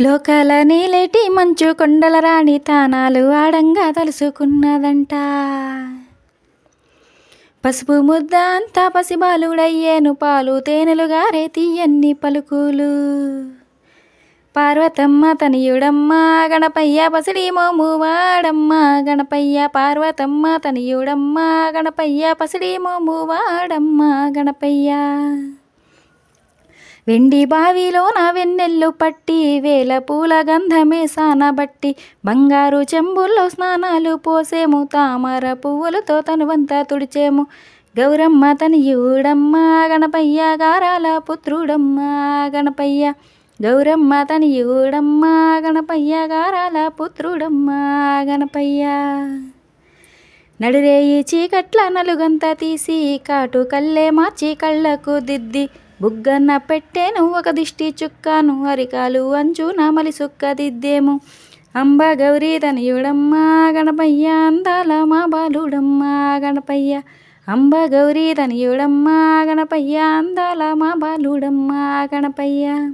లోకాల నీలేటి మంచు కొండల రాణి తానాలు ఆడంగా తలుసుకున్నదంట. పసుపు ముద్ద అంతా పసిబాలుడయ్యేను పాలు తేనెలు గారే తీయన్ని పలుకులు. పార్వతమ్మ తనయుడమ్మ గణపయ్య పసిడి మోము వాడమ్మ గణపయ్య పార్వతమ్మ తనయుడమ్మ గణపయ్య పసిడి మోము వాడమ్మ గణపయ్య వెండి బావిలో నా వెన్నెల్లు పట్టి వేల పూల గంధమే సానబట్టి బంగారు చెంబుల్లో స్నానాలు పోసేము తామర పువ్వులతో తనువంతా తుడిచేము. గౌరమ్మ తనయుడమ్మ గణపయ్య గారాల పుత్రుడమ్మ గణపయ్య. గౌరమ్మ తనయుడమ్మ గణపయ్య గారాల పుత్రుడమ్మ గణపయ్య. నడిరేయి చీకట్ల నలుగంతా తీసి కాటు కల్లే మార్చి కళ్ళకు దిద్ది బుగ్గన్న పెట్టేను ఒక దిష్టి చుక్కాను అరికాలు అంచు మలి సుక్క దిద్దేము అంబ గౌరీ తనయుడమ్మ గణపయ్య అందాల మా బాలుడమ్మ గణపయ్య. అంబ గౌరీ తనయుడమ్మ గణపయ్య అందాల మా బాలుడమ్మ గణపయ్య.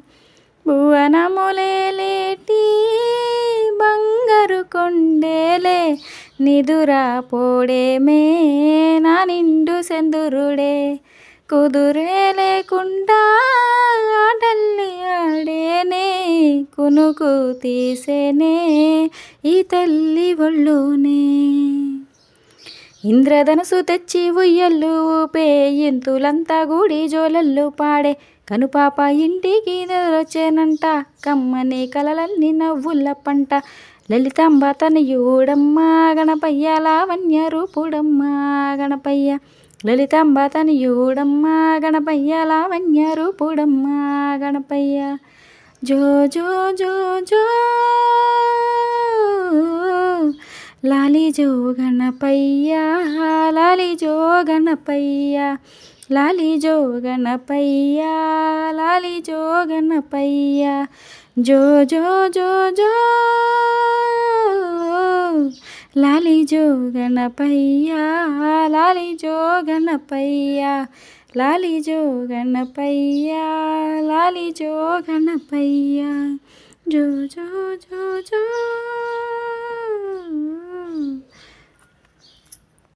భువనములేటి బంగారు కొండేలే నిదురా పోడేమే నా నిండు సెందురుడే. కుదురే లేకుండా ఆటల్ని ఆడేనే కునుకు తీసేనే ఈ తల్లి ఒళ్ళునే. ఇంద్రధనుసు తెచ్చి ఉయ్యల్లు ఊపే ఇంతులంతా గూడి జోలల్లు పాడే. కనుపాప ఇంటికి వచ్చేనంట కమ్మని కలలన్నీ నవ్వుల పంట. లలితాంబ తనయుడమ్మ గణపయ్య లావణ్య రూపుడమ్మ గణపయ్య లలితాంబ తనయుడమ్మ గణపయ్య లావణ్య రూపుడమ్మ గణపయ్య. జో జో జో జో. లాలి జో గణపయ్య. లాలి జో గణపయ్య. లాలి జో గణపయ్య. లాలి జో గణపయ్య. జో జో జో జో. లాలి జో గణపయ్య లాలి జో గణపయ్య లాలి జో గణపయ్య లాలి జో గణపయ్య జో జో జో జో.